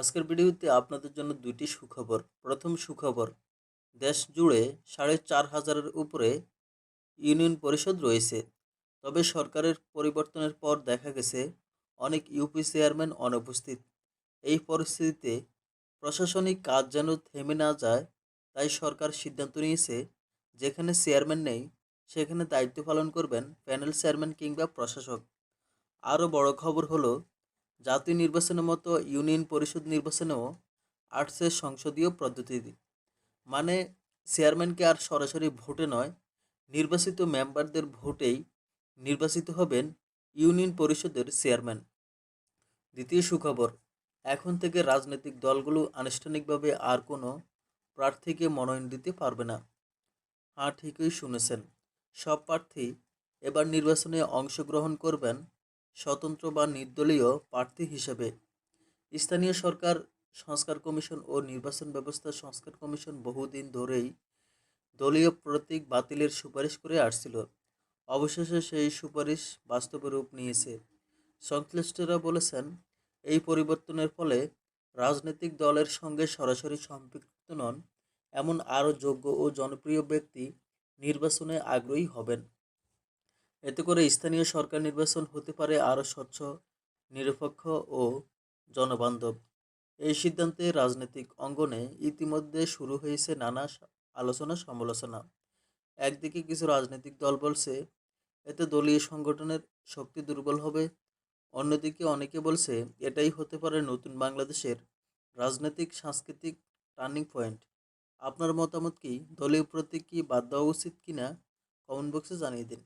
আজকের ভিডিওতে আপনাদের জন্য দুইটি সুখবর। প্রথম সুখবর, দেশ জুড়ে সাড়ে চার হাজারের উপরে ইউনিয়ন পরিষদ রয়েছে। তবে সরকারের পরিবর্তনের পর দেখা গেছে, অনেক ইউপি চেয়ারম্যান অনুপস্থিত। এই পরিস্থিতিতে প্রশাসনিক কাজ যেন থেমে না যায়, তাই সরকার সিদ্ধান্ত নিয়েছে, যেখানে চেয়ারম্যান নেই, সেখানে দায়িত্ব পালন করবেন প্যানেল চেয়ারম্যান কিংবা প্রশাসক। আরও বড় খবর হলো জাতীয় নির্বাচনের মতো ইউনিয়ন পরিষদ নির্বাচনেও আসছে সংসদীয় পদ্ধতি। মানে চেয়ারম্যানকে আর সরাসরি ভোটে নয়, নির্বাচিত মেম্বারদের ভোটেই নির্বাচিত হবেন ইউনিয়ন পরিষদের চেয়ারম্যান। দ্বিতীয় সুখবর, এখন থেকে রাজনৈতিক দলগুলো আনুষ্ঠানিকভাবে আর কোনো প্রার্থীকে মনোনয়ন দিতে পারবে না। হ্যাঁ ঠিকই শুনেছেন। সব প্রার্থী এবার নির্বাচনে অংশগ্রহণ করবেন স্বতন্ত্র বা নির্দলীয় প্রার্থী হিসেবে স্থানীয় সরকার, সংস্কার কমিশন ও নির্বাচন ব্যবস্থা সংস্কার কমিশন বহুদিন ধরেই দলীয় প্রতীক বাতিলের সুপারিশ করে আসছিল। অবশেষে সেই সুপারিশ বাস্তবে রূপ নিয়েছে। সংশ্লিষ্টরা বলেছেন, এই পরিবর্তনের ফলে রাজনৈতিক দলের সঙ্গে সরাসরি সম্পৃক্ত নন এমন আরও যোগ্য ও জনপ্রিয় ব্যক্তি নির্বাচনে আগ্রহী হবেন। এতে করে স্থানীয় সরকার নির্বাচন হতে পারে আরও স্বচ্ছ, নিরপেক্ষ ও জনবান্ধব। এই সিদ্ধান্তে রাজনৈতিক অঙ্গনে ইতিমধ্যে শুরু হয়েছে নানা আলোচনা সমালোচনা। একদিকে কিছু রাজনৈতিক দল বলছে, এতে দলীয় সংগঠনের শক্তি দুর্বল হবে। অন্যদিকে অনেকে বলছে, এটাই হতে পারে নতুন বাংলাদেশের রাজনৈতিক, সাংস্কৃতিক টার্নিং পয়েন্ট। আপনার মতামত কি? দলীয় প্রতীক কি বাদ দেওয়া উচিত কিনা? কমেন্ট বক্সে জানিয়ে দিন।